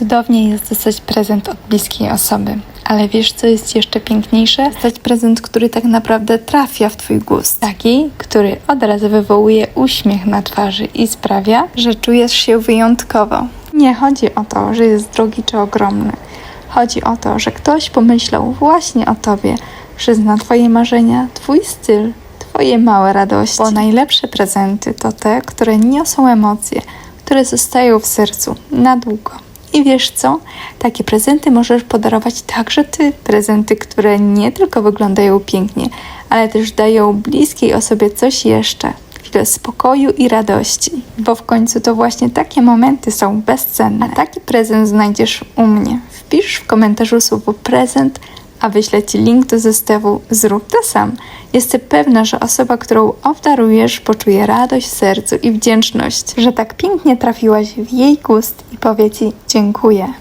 Cudownie jest dostać prezent od bliskiej osoby. Ale wiesz, co jest jeszcze piękniejsze? Dostać prezent, który tak naprawdę trafia w Twój gust. Taki, który od razu wywołuje uśmiech na twarzy i sprawia, że czujesz się wyjątkowo. Nie chodzi o to, że jest drogi czy ogromny. Chodzi o to, że ktoś pomyślał właśnie o Tobie, że zna Twoje marzenia, Twój styl, Twoje małe radości. Bo najlepsze prezenty to te, które niosą emocje, które zostają w sercu na długo. I wiesz co? Takie prezenty możesz podarować także ty. Prezenty, które nie tylko wyglądają pięknie, ale też dają bliskiej osobie coś jeszcze. Chwilę spokoju i radości. Bo w końcu to właśnie takie momenty są bezcenne. A taki prezent znajdziesz u mnie. Wpisz w komentarzu słowo prezent, a wyślę Ci link do zestawu Zrób to sam. Jestem pewna, że osoba, którą obdarujesz, poczuje radość w sercu i wdzięczność, że tak pięknie trafiłaś w jej gust i powie Ci dziękuję.